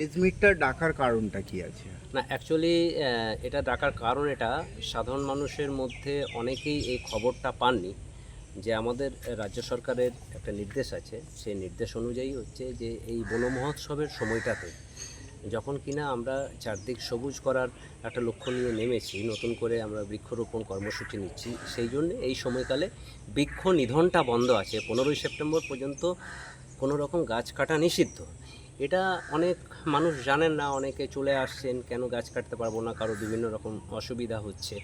প্রেসমিটটা ডাকার কারণটা কি আছে? না অ্যাকচুয়ালি এটা ডাকার কারণ এটা। সাধারণ মানুষের মধ্যে অনেকেই এই খবরটা পাননি যে আমাদের রাজ্য সরকারের একটা নির্দেশ আছে। সেই নির্দেশ অনুযায়ী হচ্ছে যে এই বন মহোৎসবের সময়টাতে যখন কিনা আমরা চারদিক সবুজ করার একটা লক্ষ্য নিয়ে নেমেছি, নতুন করে আমরা বৃক্ষরোপণ কর্মসূচি নিচ্ছি, সেই জন্য এই সময়কালে বৃক্ষ নিধনটা বন্ধ আছে। পনেরোই সেপ্টেম্বর পর্যন্ত কোনো রকম গাছ কাটা নিষিদ্ধ। এটা অনেক মানুষ জানেন না, অনেকে চলে আসছেন, কেন গাছ কাটতে পারব না, কারও বিভিন্ন রকম অসুবিধা হচ্ছে।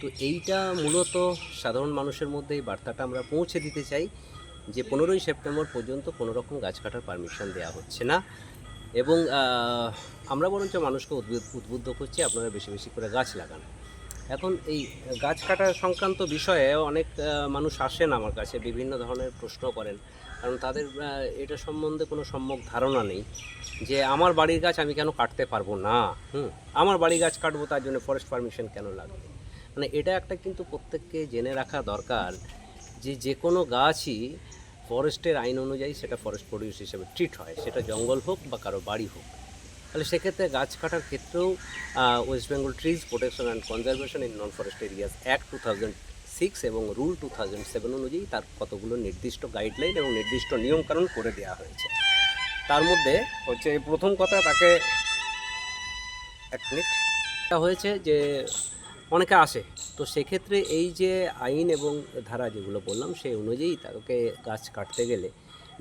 তো এইটা মূলত সাধারণ মানুষের মধ্যে এই বার্তাটা আমরা পৌঁছে দিতে চাই যে পনেরোই সেপ্টেম্বর পর্যন্ত কোনো রকম গাছ কাটার পারমিশন দেওয়া হচ্ছে না। এবং আমরা বরঞ্চ মানুষকে উদ্বুদ্ধ উদ্বুদ্ধ করছি, আপনারা বেশি বেশি করে গাছ লাগান। এখন এই গাছ কাটা সংক্রান্ত বিষয়ে অনেক মানুষ আসেন আমার কাছে, বিভিন্ন ধরনের প্রশ্ন করেন। কারণ তাদের এটা সম্বন্ধে কোনো সম্যক ধারণা নেই যে আমার বাড়ির গাছ আমি কেন কাটতে পারব না, হুম? আমার বাড়ি গাছ কাটবো, তার জন্য ফরেস্ট পারমিশন কেন লাগবে? মানে এটা একটা কিন্তু প্রত্যেককে জেনে রাখা দরকার যে যে কোনো গাছই ফরেস্টের আইন অনুযায়ী সেটা ফরেস্ট প্রডিউস হিসেবে ট্রিট হয়। সেটা জঙ্গল হোক বা কারও বাড়ি হোক। তাহলে সেক্ষেত্রে গাছ কাটার ক্ষেত্রেও West Bengal trees protection and conservation in non forest areas act two thousand six এবং রুল টু থাউজেন্ড সেভেন অনুযায়ী তার কতগুলো নির্দিষ্ট গাইডলাইন এবং নির্দিষ্ট নিয়মকানুন করে দেওয়া হয়েছে। তার মধ্যে হচ্ছে প্রথম কথা তাকে এক মিনিট। হয়েছে যে অনেকে আসে, তো সেক্ষেত্রে এই যে আইন এবং ধারা যেগুলো বললাম, সেই অনুযায়ী তাকে গাছ কাটতে গেলে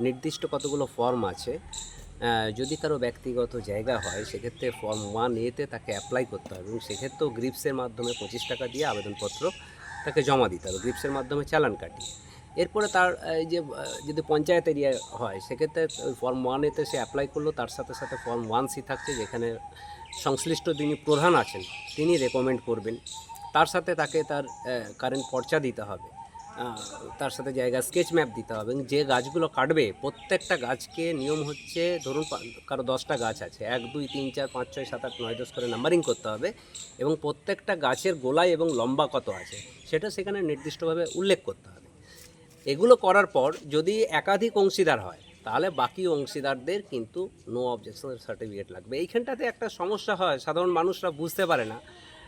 নির্দিষ্ট কতগুলো ফর্ম আছে যদি কারও ব্যক্তিগত জায়গা হয়, সেক্ষেত্রে ফর্ম ওয়ান এতে তাকে অ্যাপ্লাই করতে হবে এবং সেক্ষেত্রেও গ্রিপসের মাধ্যমে পঁচিশ টাকা দিয়ে আবেদনপত্র তাকে জমা দিতে হবে, গ্রিপসের মাধ্যমে চালান কাটিয়ে। এরপরে তার, এই যে, যদি পঞ্চায়েত এরিয়া হয়, সেক্ষেত্রে ফর্ম ওয়ানেতে সে অ্যাপ্লাই করল, তার সাথে সাথে ফর্ম ওয়ান সি থাকছে, যেখানে সংশ্লিষ্ট যিনি প্রধান আছেন, তিনি রেকমেন্ড করবেন। তার সাথে তাকে তার কারেন্ট পর্চা দিতে হবে। তার সাথে জায়গা স্কেচ ম্যাপ দিতে হবে। যে গাছগুলো কাটবে, প্রত্যেকটা গাছকে নিয়ম হচ্ছে, ধরুন কারও দশটা গাছ আছে, এক, দুই, তিন, চার, পাঁচ, ছয়, সাত, আট, নয়, দশ করে নাম্বারিং করতে হবে এবং প্রত্যেকটা গাছের গোলায় এবং লম্বা কত আছে, সেটা সেখানে নির্দিষ্টভাবে উল্লেখ করতে হবে। এগুলো করার পর যদি একাধিক অংশীদার হয়, তাহলে বাকি অংশীদারদের কিন্তু নো অবজেকশনের সার্টিফিকেট লাগবে। এইখানটাতে একটা সমস্যা হয়, সাধারণ মানুষরা বুঝতে পারে না।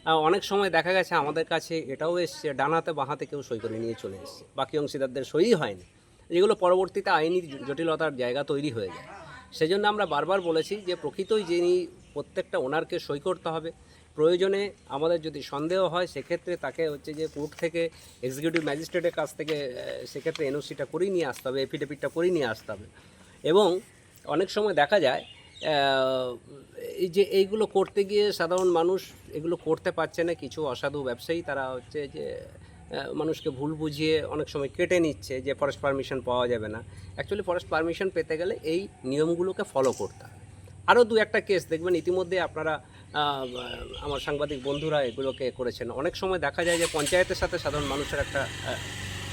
অনেক সময় দেখা গেছে আমাদের কাছে এটাও এসছে, ডানাতে বাঁহাতে কেউ সই করে নিয়ে চলে এসছে। বাকি অংশীদারদের সই হয়নি। যেগুলো পরবর্তীতে আইনি জটিলতার জায়গা তৈরি হয়ে যায়। সেজন্য আমরা বারবার বলেছি যে প্রকৃতই যিনি প্রত্যেকটা ওনারকে সই করতে হবে, প্রয়োজনে আমাদের যদি সন্দেহ হয় সেক্ষেত্রে তাকে হচ্ছে যে কোর্ট থেকে এক্সিকিউটিভ ম্যাজিস্ট্রেটের কাছ থেকে সেক্ষেত্রে এনওসিটা করেই নিয়ে আসতে হবে এফিডেভিটটা করিয়ে নিয়ে আসতে হবে। এবং অনেক সময় দেখা যায় এই যে এইগুলো করতে গিয়ে সাধারণ মানুষ এগুলো করতে পারছে না, কিছু অসাধু ব্যবসায়ী তারা হচ্ছে যে মানুষকে ভুল বুঝিয়ে অনেক সময় কেটে নিচ্ছে যে ফরেস্ট পারমিশন পাওয়া যাবে না। অ্যাকচুয়ালি ফরেস্ট পারমিশন পেতে গেলে এই নিয়মগুলোকে ফলো করতে হবে আরও দু একটা কেস দেখবেন, ইতিমধ্যে আপনারা আমার সাংবাদিক বন্ধুরা এগুলোকে করেছেন। অনেক সময় দেখা যায় যে পঞ্চায়েতের সাথে সাধারণ মানুষের একটা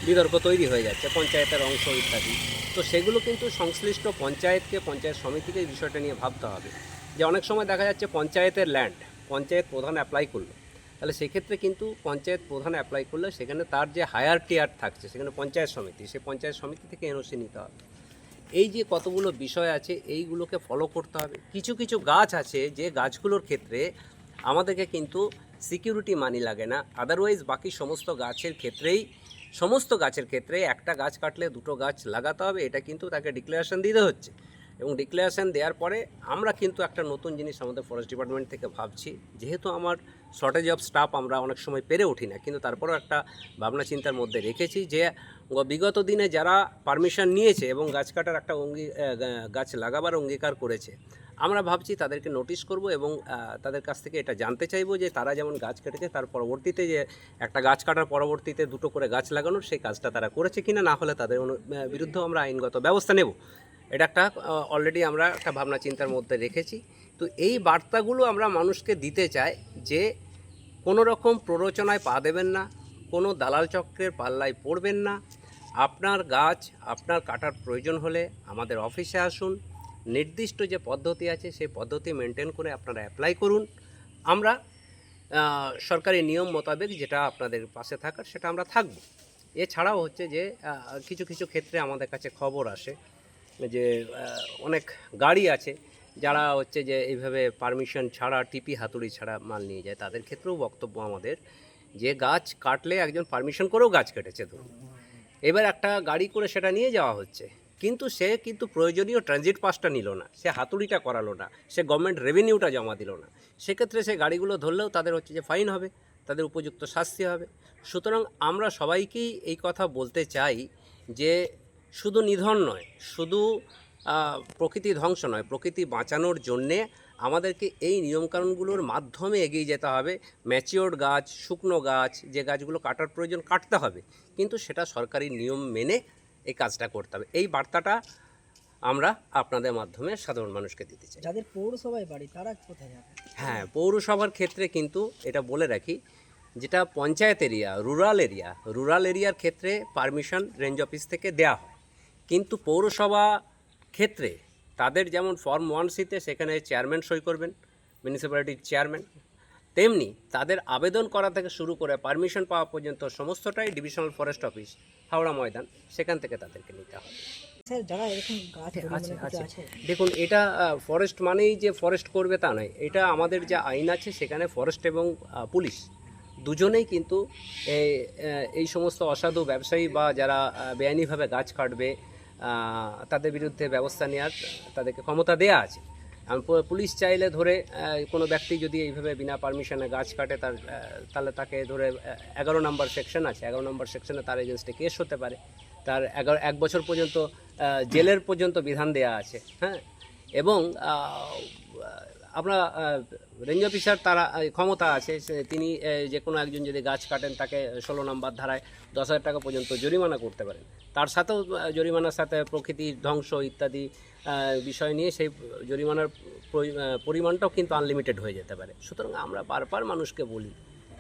বিতর্ক তৈরি হয়ে যাচ্ছে, পঞ্চায়েতের অংশ ইত্যাদি। তো সেগুলো কিন্তু সংশ্লিষ্ট পঞ্চায়েতকে, পঞ্চায়েত সমিতিকে এই বিষয়টা নিয়ে ভাবতে হবে। যে অনেক সময় দেখা যাচ্ছে পঞ্চায়েতের ল্যান্ড পঞ্চায়েত প্রধান অ্যাপ্লাই করল। তাহলে সেক্ষেত্রে কিন্তু পঞ্চায়েত প্রধান অ্যাপ্লাই করলে, সেখানে তার যে হায়ার টিয়ার থাকছে, সেখানে পঞ্চায়েত সমিতি সে পঞ্চায়েত সমিতি থেকে এনওসি নিতে হবে। এই যে কতগুলো বিষয় আছে, এইগুলোকে ফলো করতে হবে। কিছু কিছু গাছ আছে যে গাছগুলোর ক্ষেত্রে আমাদেরকে কিন্তু সিকিউরিটি মানি লাগে না। আদারওয়াইজ বাকি সমস্ত গাছের ক্ষেত্রেই সমস্ত গাছের ক্ষেত্রে একটা গাছ কাটলে দুটো গাছ লাগাতে হবে, এটা কিন্তু তাকে ডিক্লারেশন দিতে হচ্ছে। এবং ডিক্লারেশন দেওয়ার পরে আমরা কিন্তু একটা নতুন জিনিস আমাদের ফরেস্ট ডিপার্টমেন্ট থেকে ভাবছি। যেহেতু আমার শর্টেজ অফ স্টাফ আমরা অনেক সময় পেরে উঠি না, কিন্তু তারপরেও একটা ভাবনা চিন্তার মধ্যে রেখেছি যে বিগত দিনে যারা পারমিশন নিয়েছে এবং গাছ কাটার একটা অঙ্গী গাছ লাগাবার অঙ্গীকার করেছে আমরা ভাবছি তাদেরকে নোটিশ করব এবং তাদের কাছ থেকে এটা জানতে চাইব যে তারা যেমন গাছ কেটেছে, তার পরবর্তীতে যে একটা গাছ কাটার পরবর্তীতে দুটো করে গাছ লাগানোর সেই কাজটা তারা করেছে কিনা, না হলে তাদের বিরুদ্ধে আমরা আইনগত ব্যবস্থা নেব। এটা একটা অলরেডি আমরা একটা ভাবনা চিন্তার মধ্যে রেখেছি। তো এই বার্তাগুলো আমরা মানুষকে দিতে চাই যে কোনো রকম প্ররোচনায় পা দেবেন না, কোনো দালাল চক্রের পাল্লায় পড়বেন না। আপনার গাছ, আপনার কাটার প্রয়োজন হলে আমাদের অফিসে আসুন নির্দিষ্ট যে পদ্ধতি আছে, সেই পদ্ধতি মেনটেন করে আপনারা অ্যাপ্লাই করুন। আমরা সরকারি নিয়ম মোতাবেক যেটা আপনাদের পাশে থাকার, সেটা আমরা থাকব। এছাড়াও হচ্ছে যে কিছু কিছু ক্ষেত্রে আমাদের কাছে খবর আসে যে অনেক গাড়ি আছে যারা হচ্ছে যে, এইভাবে পারমিশন ছাড়া, টিপি হাতুড়ি ছাড়া মাল নিয়ে যায়। তাদের ক্ষেত্রেও বক্তব্য আমাদের যে, গাছ কাটলে একজন পারমিশন করেও গাছ কেটেছে, ধরুন। এবার একটা গাড়ি করে সেটা নিয়ে যাওয়া হচ্ছে। কিন্তু সে কিন্তু প্রয়োজনীয় ট্রানজিট পাসটা নিল না, সে হাতুড়িটা করালো না, সে গভর্নমেন্ট রেভিনিউটা জমা দিল না। সেক্ষেত্রে সে গাড়িগুলো ধরলেও তাদের হচ্ছে যে ফাইন হবে, তাদের উপযুক্ত শাস্তি হবে। সুতরাং আমরা সবাইকেই এই কথা বলতে চাই যে শুধু নিধন নয়, শুধু প্রকৃতি ধ্বংস নয়, প্রকৃতি বাঁচানোর জন্যে আমাদেরকে এই নিয়মকানুনগুলোর মাধ্যমে এগিয়ে যেতে হবে। ম্যাচিওর্ড গাছ, শুকনো গাছ, যে গাছগুলো কাটার প্রয়োজন কাটতে হবে। কিন্তু সেটা সরকারি নিয়ম মেনে এই কাজটা করতে হবে। এই বার্তাটা আমরা আপনাদের মাধ্যমে সাধারণ মানুষকে দিতে চাই। যাদের পৌরসভায় বাড়ি তারা কোথায় যাবে? হ্যাঁ পৌরসভার ক্ষেত্রে কিন্তু এটা বলে রাখি যেটা panchayat area rural area rural এরিয়ার ক্ষেত্রে পারমিশন রেঞ্জ অফিস থেকে দেয়া হয়। কিন্তু পৌরসভা ক্ষেত্রে তাদের যেমন ফর্ম ওয়ান সিতে সেখানে চেয়ারম্যান সই করবেন মিউনিসিপ্যালিটির চেয়ারম্যান তেমনি তাদের আবেদন করা থেকে শুরু করে পারমিশন পাওয়া পর্যন্ত সমস্তটাই divisional forest office Howrah Maidan সেখান থেকে তাদেরকে নিতে হবে। আছে দেখুন এটা ফরেস্ট মানেই যে ফরেস্ট করবে তা নয় এটা আমাদের যে আইন আছে সেখানে ফরেস্ট এবং পুলিশ দুজনেই কিন্তু এই এই সমস্ত অসাধু ব্যবসায়ী বা যারা বেআইনিভাবে গাছ কাটবে তাদের বিরুদ্ধে ব্যবস্থা নেওয়ার তাদেরকে ক্ষমতা দেয়া আছে। পুলিশ চাইলে ধরে কোনো ব্যক্তি যদি এইভাবে বিনা পারমিশনে গাছ কাটে, তার তাহলে তাকে ধরে এগারো নম্বর সেকশন আছে। এগারো নম্বর সেকশনে তার এগেনস্টে কেস হতে পারে। তার এগারো, এক বছর পর্যন্ত জেলের পর্যন্ত বিধান দেয়া আছে। হ্যাঁ? এবং আমরা রেঞ্জ অফিসার তারা ক্ষমতা আছে তিনি যে কোনো একজন যদি গাছ কাটেন, তাকে ষোলো নম্বর ধারায় দশ হাজার টাকা পর্যন্ত জরিমানা করতে পারেন। তার সাথেও জরিমানার সাথে প্রকৃতির ধ্বংস ইত্যাদি বিষয় নিয়ে সেই জরিমানার পরিমাণটাও কিন্তু আনলিমিটেড হয়ে যেতে পারে। সুতরাং আমরা বারবার মানুষকে বলি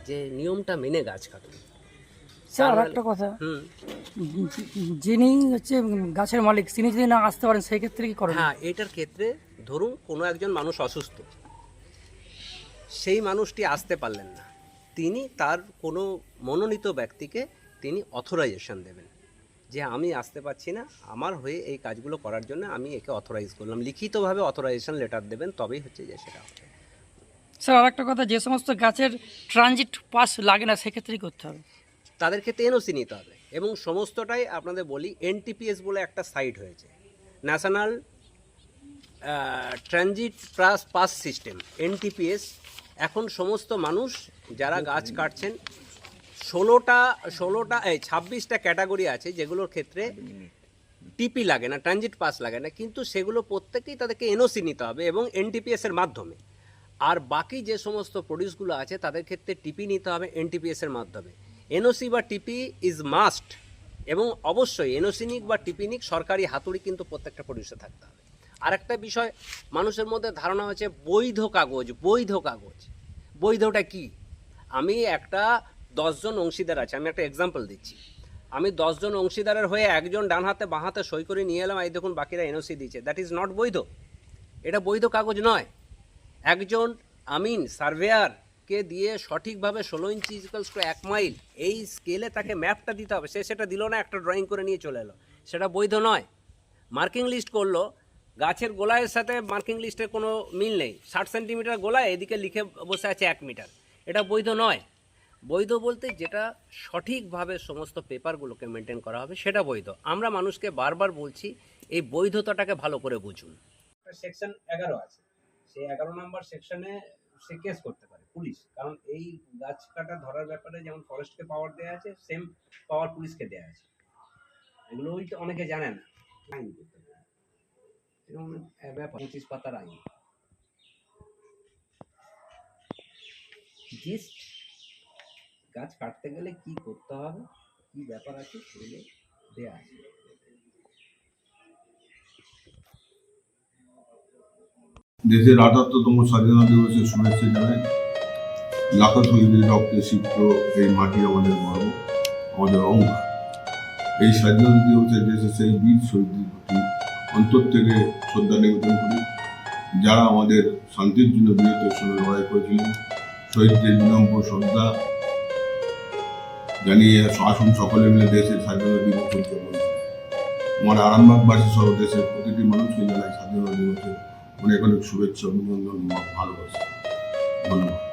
যে, নিয়মটা মেনে গাছ কাটুন। স্যার আর একটা কথা। হুম। যিনি হচ্ছে গাছের মালিক তিনি যদি না আসতে পারেন সেই ক্ষেত্রে কি করেন? হ্যাঁ এটার ক্ষেত্রে ধরুন কোনো একজন মানুষ অসুস্থ। সেই মানুষটি আসতে পারলেন না। তিনি তার কোনো মনোনীত ব্যক্তিকে তিনি অথরাইজেশন দেবেন যে আমি আসতে পারছি না আমার হয়ে এই কাজগুলো করার জন্য আমি একে অথরাইজ করলাম। লিখিতভাবে অথরাইজেশন লেটার দেবেন তবেই হচ্ছে যে সেটা হবে। স্যার আর একটা কথা যে সমস্ত গাছের ট্রানজিট পাস লাগে না সেক্ষেত্রেই করতে হবে? তাদের ক্ষেত্রে এনওসি নিতে হবে। এবং সমস্তটাই আপনাদের বলি এনটিপিএস বলে একটা সাইট হয়েছে। National transit pass pass system NTPS এখন সমস্ত মানুষ যারা গাছ কাটছেন, ষোলোটা ষোলোটা, এই ছাব্বিশটা ক্যাটাগরি আছে যেগুলোর ক্ষেত্রে টিপি লাগে না ট্রানজিট পাস লাগে না, কিন্তু সেগুলো প্রত্যেকেই তাদেরকে এনওসি নিতে হবে এবং এনটিপিএস এর মাধ্যমে। আর বাকি যে সমস্ত প্রডিউসগুলো আছে, তাদের ক্ষেত্রে টিপি নিতে হবে এনটিপিএস এর মাধ্যমে। এনওসি বা টিপি ইজ মাস্ট এবং অবশ্যই এনওসি নিক বা টিপি নিক, সরকারি হাতুড়ি কিন্তু প্রত্যেকটা প্রডিউসে থাকতে হবে। আরেকটা বিষয়, মানুষের মধ্যে ধারণা হচ্ছে বৈধ কাগজ বৈধ কাগজ। বৈধটা কি? আমি একটা দশজন অংশীদার আছে, আমি একটা এক্সাম্পল দিচ্ছি। আমি দশজন অংশীদারের হয়ে একজন ডান হাতে, বাঁ হাতে সই করে নিয়ে এলাম, এই দেখুন বাকিরা এনওসি দিচ্ছে দ্যাট ইজ নট বৈধ। এটা বৈধ কাগজ নয়। একজন আমিন সার্ভেয়ারকে দিয়ে সঠিকভাবে ষোলো ইঞ্চি ইজিক্যালস টু এক মাইল এই স্কেলে তাকে ম্যাপটা দিতে হবে। সে সেটা দিল না, একটা ড্রয়িং করে নিয়ে চলে এলো। সেটা বৈধ নয়। মার্কিং লিস্ট করল। গাছের গোলায়ের সাথে মার্কিং লিস্টের কোনো মিল নেই। ষাট সেন্টিমিটার গোলায় এদিকে লিখে বসে আছে এক মিটার এটা বৈধ নয়। বৈধ বলতে যেটা সঠিকভাবে সমস্ত পেপারগুলোকে মেনটেন করা হবে, সেটা বৈধ। আমরা মানুষকে বারবার বলছি, এই বৈধতাটাকে ভালো করে বুঝুন। সেকশন এগারো আছে। সেই এগারো নম্বর সেকশনে সে কেস করতে পুলিশ। কারণ এই গাছ কাটা ধরার ব্যাপারে যেমন ফরেস্টকে পাওয়ার দেওয়া আছে সেম পাওয়ার পুলিশকে দেওয়া আছে। এগুলো ওই তো অনেকে জানে না। আইন করতে এরকম ব্যাপার। পঁচিশ পাতার আইন। জিস্ট গাছ কাটতে গেলে কি করতে হবে? কি ব্যাপার আছে সেগুলো দেওয়া আছে। দেশের আটাত্তরতম স্বাধীনতা দিবসের শুভেচ্ছা জানাই। লাখো শহীদের রক্তে সিক্ত এই মাটি আমাদের গর্ব আমাদের অঙ্গার এই স্বাধীনতা দিবসে দেশের সেই বীর শহীদদের প্রতি অন্তর থেকে শ্রদ্ধা নিবেদন করি। যারা আমাদের শান্তির জন্য বীরত্বের সঙ্গে লড়াই করেছিলেন, শহীদদের বিনম্র শ্রদ্ধা জানিয়ে আসুন সকলে মিলে দেশের স্বাধীনতা দিবস উদযাপন। আমার আরামবাগবাসী সহ দেশের প্রতিটি মানুষকে জানাই স্বাধীনতা দিবসের অনেক অনেক শুভেচ্ছা, অভিনন্দন ভালোবাসা। ধন্যবাদ।